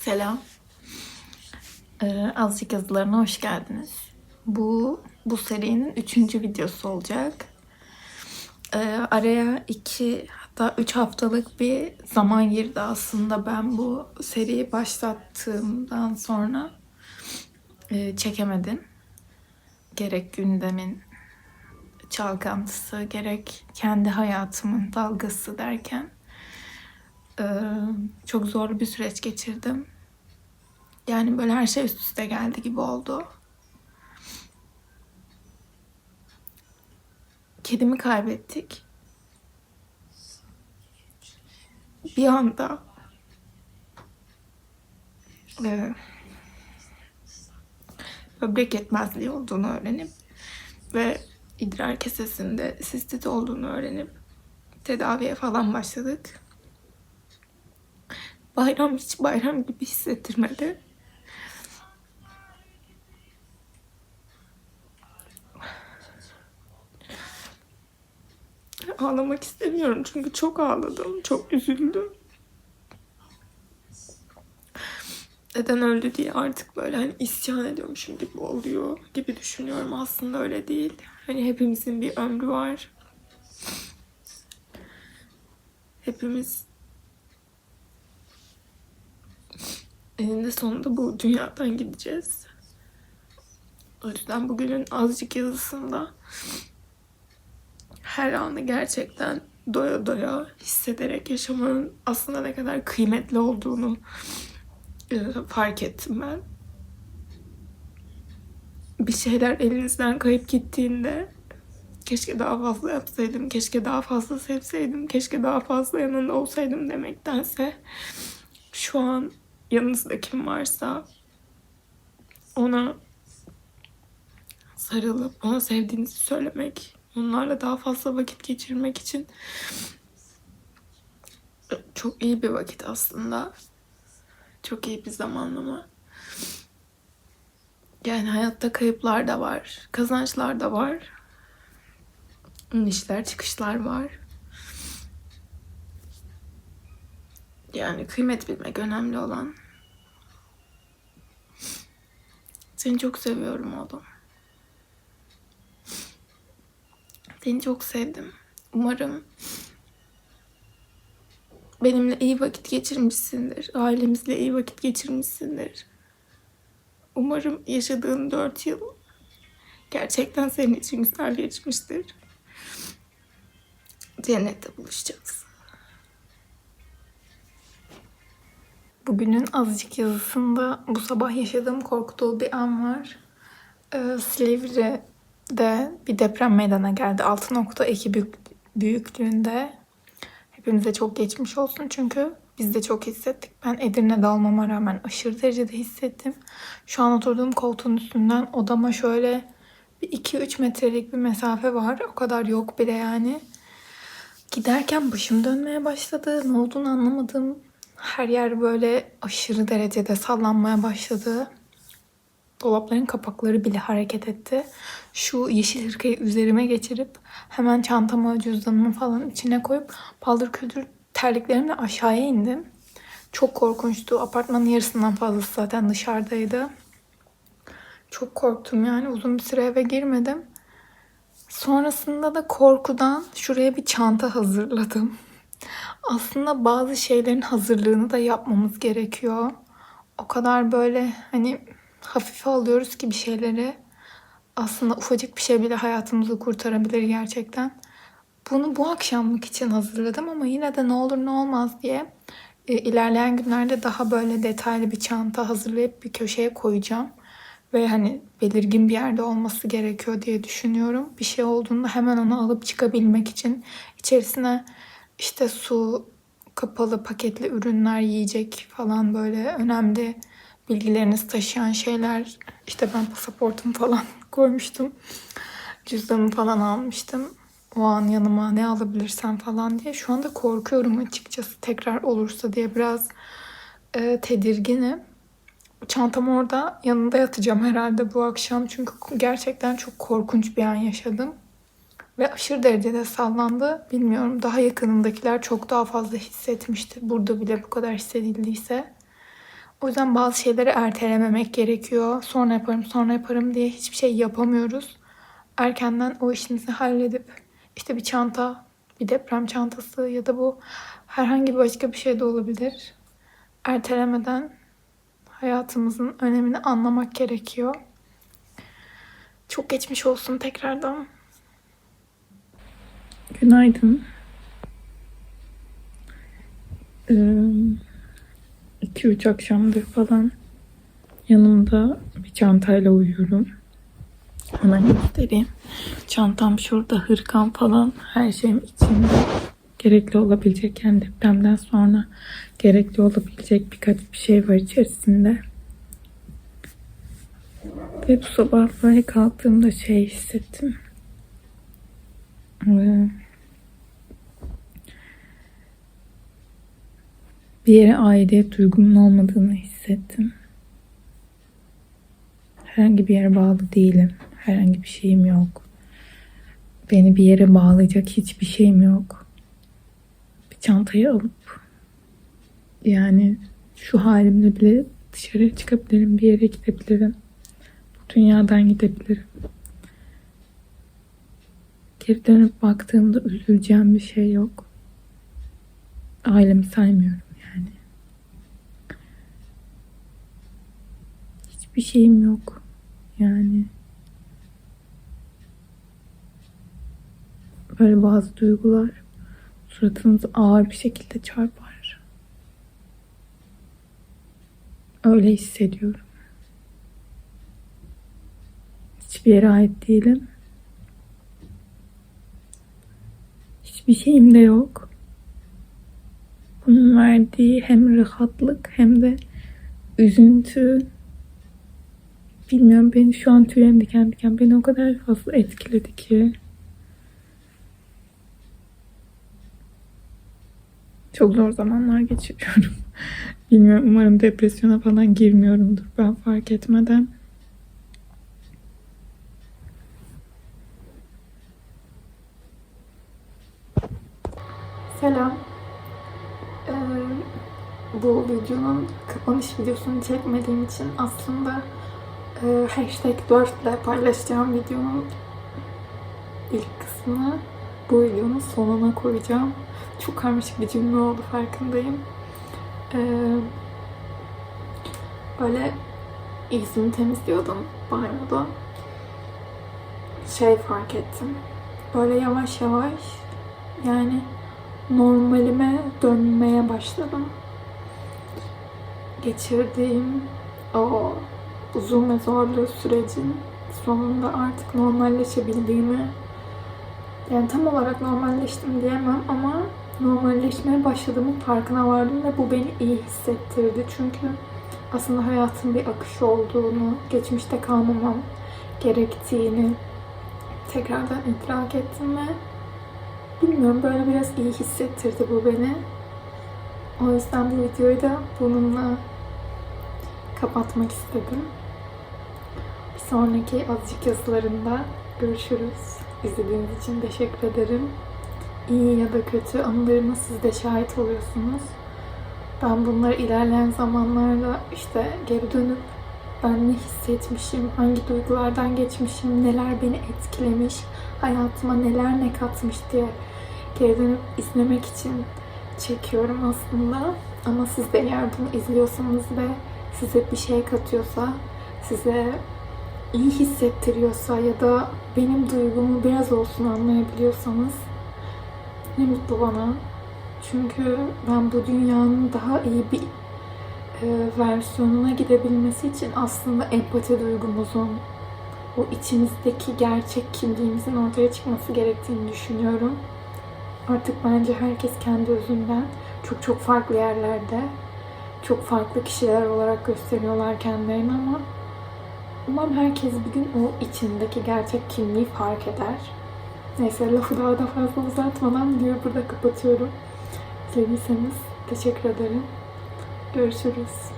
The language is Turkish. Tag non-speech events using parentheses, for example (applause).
Selam. Ee, azıcık yazılarına hoş geldiniz. Bu bu serinin üçüncü videosu olacak. Ee, araya iki hatta üç haftalık bir zaman girdi aslında ben bu seriyi başlattığımdan sonra e, çekemedim. Gerek gündemin çalkantısı, gerek kendi hayatımın dalgası derken e, çok zorlu bir süreç geçirdim. Yani böyle her şey üst üste geldi gibi oldu. Kedimi kaybettik. Bir anda e, böbrek yetmezliği olduğunu öğrenip ve idrar kesesinde sistit olduğunu öğrenip tedaviye falan başladık. Bayram hiç bayram gibi hissettirmedi. Ağlamak istemiyorum çünkü çok ağladım, çok üzüldüm. Neden öldü diye artık böyle hani isyan ediyormuşum gibi oluyor gibi düşünüyorum. Aslında öyle değil. Hani hepimizin bir ömrü var. Hepimiz eninde sonunda bu dünyadan gideceğiz. O yüzden bugünün azıcık yazısında her anı gerçekten doya doya hissederek yaşamanın aslında ne kadar kıymetli olduğunu e, fark ettim ben. Bir şeyler elinizden kayıp gittiğinde keşke daha fazla yapsaydım, keşke daha fazla sevseydim, keşke daha fazla yanında olsaydım demektense şu an yanınızda kim varsa ona sarılıp ona sevdiğinizi söylemek, onlarla daha fazla vakit geçirmek için çok iyi bir vakit aslında. Çok iyi bir zamanlama. Yani hayatta kayıplar da var, kazançlar da var. İnişler, çıkışlar var. Yani kıymet bilmek önemli olan. Seni çok seviyorum oğlum. Seni çok sevdim. Umarım benimle iyi vakit geçirmişsindir. Ailemizle iyi vakit geçirmişsindir. Umarım yaşadığın dört yıl gerçekten senin için güzel geçmiştir. Cennette buluşacağız. Bugünün azıcık yazısında bu sabah yaşadığım korktuğu bir an var. Ee, Silivri'de bir deprem meydana geldi. 6.2 büyük, büyüklüğünde. Hepimize çok geçmiş olsun çünkü biz de çok hissettik. Ben Edirne'de olmama rağmen aşırı derecede hissettim. Şu an oturduğum koltuğun üstünden odama şöyle bir 2-3 metrelik bir mesafe var. O kadar yok bile yani. Giderken başım dönmeye başladı. Ne olduğunu anlamadım. Her yer böyle aşırı derecede sallanmaya başladı. Dolapların kapakları bile hareket etti. Şu yeşil hırkayı üzerime geçirip hemen çantamı, cüzdanımı falan içine koyup paldır küldür terliklerimle aşağıya indim. Çok korkunçtu. Apartmanın yarısından fazlası zaten dışarıdaydı. Çok korktum yani. Uzun bir süre eve girmedim. Sonrasında da korkudan şuraya bir çanta hazırladım. Aslında bazı şeylerin hazırlığını da yapmamız gerekiyor. O kadar böyle hani hafife alıyoruz ki bir şeyleri. Aslında ufacık bir şey bile hayatımızı kurtarabilir gerçekten. Bunu bu akşamlık için hazırladım ama yine de ne olur ne olmaz diye e, ilerleyen günlerde daha böyle detaylı bir çanta hazırlayıp bir köşeye koyacağım. Ve hani belirgin bir yerde olması gerekiyor diye düşünüyorum. Bir şey olduğunda hemen onu alıp çıkabilmek için içerisine işte su, kapalı paketli ürünler, yiyecek falan böyle önemli bilgilerinizi taşıyan şeyler. İşte ben pasaportumu falan (laughs) koymuştum. Cüzdanımı falan almıştım. O an yanıma ne alabilirsem falan diye. Şu anda korkuyorum açıkçası tekrar olursa diye biraz e, tedirginim. Çantam orada yanında yatacağım herhalde bu akşam. Çünkü gerçekten çok korkunç bir an yaşadım. Ve aşırı derecede sallandı. Bilmiyorum daha yakınındakiler çok daha fazla hissetmiştir. Burada bile bu kadar hissedildiyse. O yüzden bazı şeyleri ertelememek gerekiyor. Sonra yaparım, sonra yaparım diye hiçbir şey yapamıyoruz. Erkenden o işimizi halledip işte bir çanta, bir deprem çantası ya da bu herhangi başka bir şey de olabilir. Ertelemeden hayatımızın önemini anlamak gerekiyor. Çok geçmiş olsun tekrardan. Günaydın. 2-3 akşamdır falan yanımda bir çantayla uyuyorum. Hemen göstereyim. Çantam şurada, hırkam falan her şeyim içinde. Gerekli olabilecek yani depremden sonra gerekli olabilecek birkaç bir şey var içerisinde. Ve bu sabah böyle kalktığımda şey hissettim. Bir yere aidiyet duygumun olmadığını hissettim. Herhangi bir yere bağlı değilim. Herhangi bir şeyim yok. Beni bir yere bağlayacak hiçbir şeyim yok. Bir çantayı alıp yani şu halimle bile dışarı çıkabilirim, bir yere gidebilirim. Bu dünyadan gidebilirim. Geri dönüp baktığımda üzüleceğim bir şey yok. Ailemi saymıyorum yani. Hiçbir şeyim yok. Yani böyle bazı duygular suratınızı ağır bir şekilde çarpar. Öyle hissediyorum. Hiçbir yere ait değilim. Hiçbir şeyim de yok. Bunun verdiği hem rahatlık hem de üzüntü. Bilmiyorum beni şu an tüylerim diken diken beni o kadar fazla etkiledi ki. Çok zor zamanlar geçiriyorum. (laughs) Bilmiyorum umarım depresyona falan girmiyorumdur ben fark etmeden. Selam. Ee, bu videonun kapanış videosunu çekmediğim için aslında e, hashtag 4 ile paylaşacağım videonun ilk kısmını bu videonun sonuna koyacağım. Çok karmaşık bir cümle oldu farkındayım. Ee, böyle yüzümü temizliyordum banyoda. Şey fark ettim. Böyle yavaş yavaş yani normalime dönmeye başladım. Geçirdiğim o uzun ve zorlu sürecin sonunda artık normalleşebildiğimi yani tam olarak normalleştim diyemem ama normalleşmeye başladığımın farkına vardım ve bu beni iyi hissettirdi. Çünkü aslında hayatın bir akışı olduğunu, geçmişte kalmamam gerektiğini tekrardan idrak ettim ve bilmiyorum böyle biraz iyi hissettirdi bu beni. O yüzden bu videoyu da bununla kapatmak istedim. Bir sonraki azıcık yazılarında görüşürüz. İzlediğiniz için teşekkür ederim. İyi ya da kötü anılarıma siz de şahit oluyorsunuz. Ben bunları ilerleyen zamanlarda işte geri dönüp ben ne hissetmişim, hangi duygulardan geçmişim, neler beni etkilemiş, hayatıma neler ne katmış diye geri dönüp izlemek için çekiyorum aslında. Ama siz de eğer bunu izliyorsanız ve size bir şey katıyorsa, size iyi hissettiriyorsa ya da benim duygumu biraz olsun anlayabiliyorsanız ne mutlu bana. Çünkü ben bu dünyanın daha iyi bir e, versiyonuna gidebilmesi için aslında empati duygumuzun, o içimizdeki gerçek kimliğimizin ortaya çıkması gerektiğini düşünüyorum. Artık bence herkes kendi özünden çok çok farklı yerlerde, çok farklı kişiler olarak gösteriyorlar kendilerini ama umarım herkes bir gün o içindeki gerçek kimliği fark eder. Neyse lafı daha da fazla uzatmadan videoyu burada kapatıyorum. İzlediyseniz teşekkür ederim. Görüşürüz.